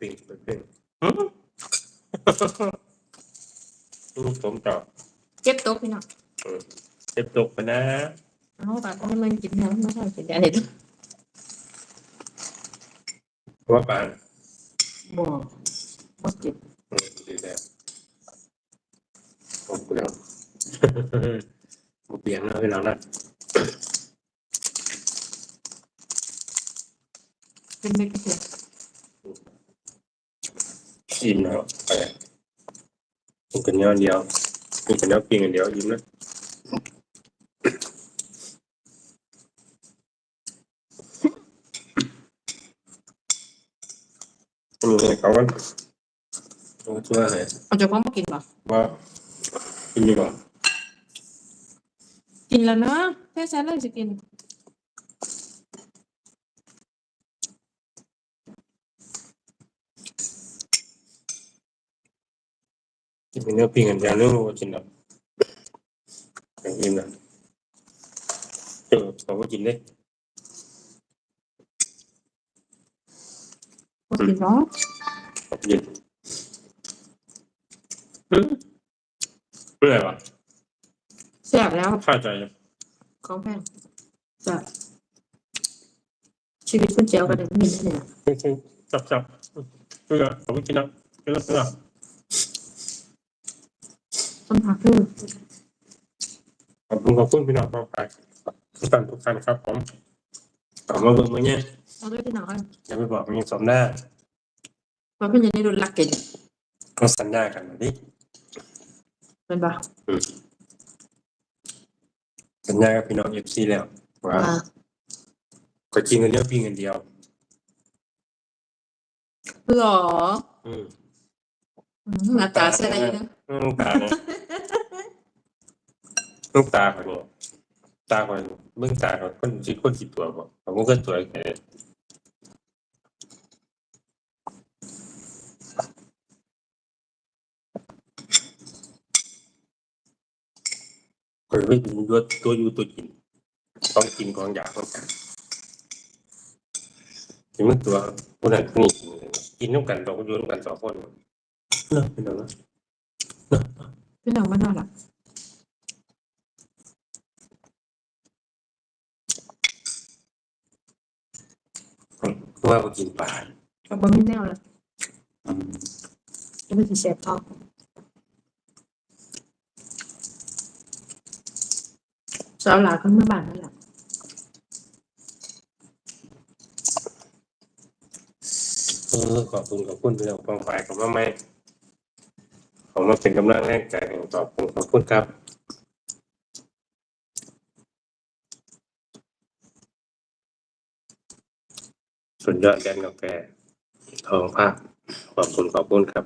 ปิ้งไปปิ้งอืมอืมผมตอบเจ็บโต๊ะพี่น้องเจ็บตกไปนะเอาปากก็ให้มันกินแล้วไม่ใช่กินอะไรดิเพราะว่าปานบ่บ่เจ็บอืมดีแล้วผมกูแล้วผมเปลี่ยนแล้วพี่น้องนะเป็นไม่กี่เจ็บ อิ่มแล้วไปผมกันเนื้อเดียวมีกันเนื้อปิ้งอันเดียวอิ่มแล้วมีอะไรเขากันต้องช่วยเลยเอาเจะพ้าของมากินป่ะว่ากินดีกว่ากินแล้วเนาะแค่แซ่เลยจะกิน กินเนเนื้อปิ้งอันเดียวเนื้อวัวกินแบบอย่างอิ่มนะเออเขาก็กินได้บ่กินเนาะเขากินอืมเมื่อไหร่วะแซ่บแล้วเข้าใจยังของแพงจ้ะชีวิตคุณเจียวกันเดี๋ยวมีนี่เนี่ยจับจับเพื่อเขาก็กิ นนะเพื่อเพื่อต้นผักคือขอบคุณขอบคุณพี่น้องทุกท่านทุกท่านทุกท่านครับผมต่อมาเบิ่งมาเนี่ยเอาด้วยพี่น้องกันอย่าไปบอกมีสมหน้าว่าเพิ่นจะได้โดนลักเก็ตก็สัญญากันมาดิเป็นป่ะสัญญากับพี่น้องเอฟซีแล้วว่าว่าก็กินกันเดียวปิ้งกันเดียวหรอ อืมอืม หน้าตาเสียดายนะลูกตาเนี่ยลูกตาคนนี้ตาคนเบื้องตาคนคนจีคนจีตัวบอกผมก็ตัวแค่คนไม่ดูตัวตัวอยู่ตัวกิน ต้องกินของอยากต้องการถึงมันตัวคนนั้นคนนี้กินกินน้ำกันเราก็อยู่น้ำกันสองคน เนาะเป็นอย่างนั้นพี่น้องมันน่ารักเพราะว่าเขากินปลาก็บ่มีแนวเลยจะไม่สิแซ่บท้องสาวหลาคนเมื่อบานนั่นแหละเออขอบคุณขอบคุณที่เราฟังฝ่ายของมาไม่ มาเป็นกำลังแรงใจให้ขอบคุณขอบคุณครับสุดยอดแดนกาแฟทองภาคขอบคุณขอบคุณครับ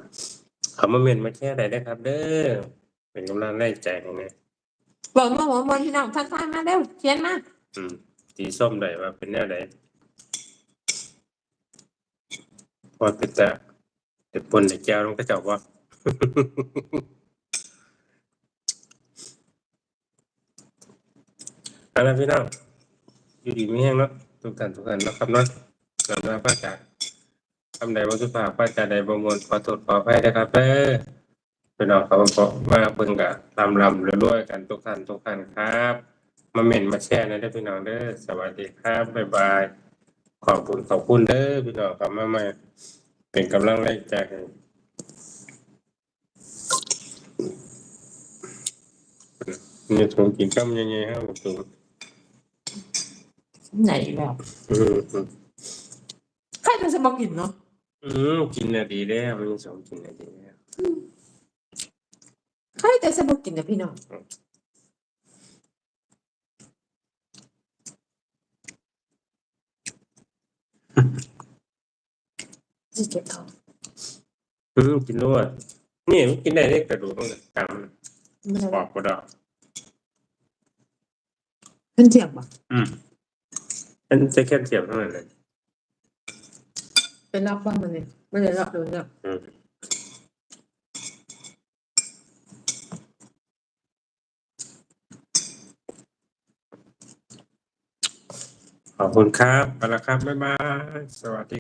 คำว่าเมนมาแค่ไหนได้ครับ เด้อเป็นกำลังแรงใจให้นะบอกมาบอกมาพี่น้องทักทายมาเร็วเขียนมาอืมสีส้มได้ว่าเป็นแนวไหนพอเป็นแต่เด็กปนเด็กแก้วลงก็เจ้าว่า เอาละพี่น้องอยู่ดีไม่แห้งเนาะทุกท่านทุกท่านนะครับเนาะกลับมาพระจากคำใดว่าสุภาพพระจากใดบ่มวลขอโทษขออภัยนะครับเด้อพี่น้องครับผมมาเบิ่งกะลำลำเรื่อยๆกันทุกท่านทุกท่านครับ มาเม่นมาแชร์นะเด้อพี่น้องเด้อสวัสดีครับบ๊ายบายขอบคุณขอบคุณเด้อพี่น้องครับมาใหม่เป็นกำลังแรงใจ ให้นี่ถุงกินข้าวยังไงฮะถุงไหนแบบอืมอืมใครจะสบอกกินเนาะอืมกินน่ะดีแล้วมันสองกินน่ะดีแล้วใครจะสบอกกินนะพี่น้องสิเจ็บท้องอืมกินรวดนี่มันกินได้ได้กระดูกมันกำไม่ได้ปอกก็ได้เพิ่นเจียบบ่อืมมันจะแค่เทียมเท่านั้นเลยเป็นรับบ้างมันเนี่ยไม่ได้รับเลยเนี่ยอืมขอบคุณครับไปละครับ บ๊ายบาย สวัสดี